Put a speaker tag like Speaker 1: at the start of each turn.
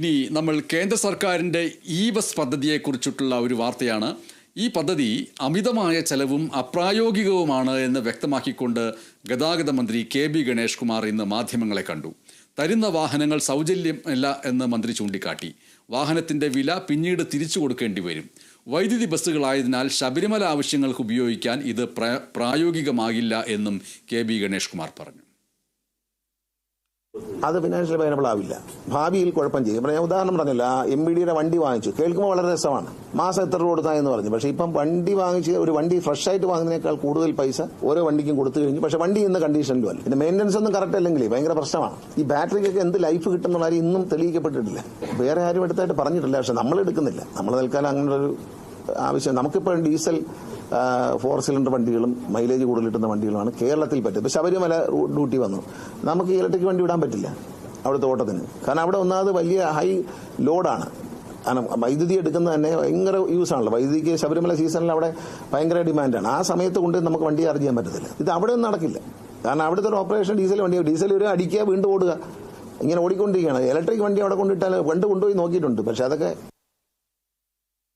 Speaker 1: ഇനി നമ്മൾ കേന്ദ്ര സർക്കാരിന്റെ ഇ ബസ് പദ്ധതിയെക്കുറിച്ചിട്ടുള്ള ഒരു വാർത്തയാണ്. ഈ പദ്ധതി അമിതമായ ചെലവും അപ്രായോഗികവുമാണ് എന്ന് വ്യക്തമാക്കിക്കൊണ്ട് ഗതാഗത മന്ത്രി കെ ബി ഗണേഷ് കുമാർ ഇന്ന് മാധ്യമങ്ങളെ കണ്ടു. തരുന്ന വാഹനങ്ങൾ സൗജന്യമല്ല എന്ന് മന്ത്രി ചൂണ്ടിക്കാട്ടി. വാഹനത്തിന്റെ വില പിന്നീട് തിരിച്ചു കൊടുക്കേണ്ടി വരും. വൈദ്യുതി ബസ്സുകളായതിനാൽ ശബരിമല ആവശ്യങ്ങൾക്ക് ഉപയോഗിക്കാൻ ഇത് പ്ര- പ്രായോഗികമാകില്ല എന്നും കെ ബി ഗണേഷ് കുമാർ പറഞ്ഞു.
Speaker 2: അത് ഫിനാൻഷ്യൽ അവൈലബിൾ ആവില്ല. ഭാവിയിൽ കുഴപ്പം ചെയ്യും. ഞാൻ ഉദാഹരണം പറഞ്ഞില്ല എം ബി ഡിയുടെ വണ്ടി വാങ്ങിച്ചു. കേൾക്കുമ്പോൾ വളരെ രസമാണ്. മാസം എത്ര രൂപ കൊടുത്താ എന്ന് പറഞ്ഞു. പക്ഷേ ഇപ്പം വണ്ടി വാങ്ങിച്ച് ഒരു വണ്ടി ഫ്രഷ് ആയിട്ട് വാങ്ങുന്നതിനേക്കാൾ കൂടുതൽ പൈസ ഓരോ വണ്ടിക്കും കൊടുത്തു കഴിഞ്ഞു. പക്ഷേ വണ്ടി ഇന്ന് കണ്ടീഷനിലും അല്ല. പിന്നെ മെയിന്റനൻസ് ഒന്നും കറക്റ്റ് അല്ലെങ്കിൽ ഭയങ്കര പ്രശ്നമാണ്. ഈ ബാറ്ററിക്കൊക്കെ എന്ത് ലൈഫ് കിട്ടുന്നുള്ള കാര്യം ഇന്നും തെളിയിക്കപ്പെട്ടിട്ടില്ല. വേറെ ആരും എടുത്തായിട്ട് പറഞ്ഞിട്ടില്ല. പക്ഷെ നമ്മൾ എടുക്കുന്നില്ല. നമ്മൾ തൽക്കാലം അങ്ങനെ ഒരു ആവശ്യം. നമുക്കിപ്പോൾ ഡീസൽ ഫോർ സിലിണ്ടർ വണ്ടികളും മൈലേജ് കൂടുതൽ കിട്ടുന്ന വണ്ടികളുമാണ് കേരളത്തിൽ പറ്റും ഇപ്പൊ ശബരിമല ഡ്യൂട്ടി വന്നു. നമുക്ക് ഇലക്ട്രിക് വണ്ടി വിടാൻ പറ്റില്ല അവിടുത്തെ ഓട്ടത്തിന്. കാരണം അവിടെ ഒന്നാമത് വലിയ ഹൈ ലോഡാണ് കാരണം വൈദ്യുതി എടുക്കുന്നത് തന്നെ ഭയങ്കര യൂസ് ആണല്ലോ. വൈദ്യുതിക്ക് ശബരിമല സീസണിൽ അവിടെ ഭയങ്കര ഡിമാൻഡാണ് ആ സമയത്ത് കൊണ്ട് നമുക്ക് വണ്ടി ചാർജ് ചെയ്യാൻ പറ്റത്തില്ല. ഇത് അവിടെ ഒന്നും നടക്കില്ല. കാരണം അവിടുത്തെ ഒരു ഓപ്പറേഷൻ ഡീസൽ വണ്ടി. ഡീസൽ ഒരു അടിക്കുക വീണ്ടും ഓടുക. ഇങ്ങനെ ഓടിക്കൊണ്ടിരിക്കുകയാണ്. ഇലക്ട്രിക് വണ്ടി അവിടെ കൊണ്ടിട്ടാൽ പണ്ട് കൊണ്ടുപോയി നോക്കിയിട്ടുണ്ട്. പക്ഷെ അതൊക്കെ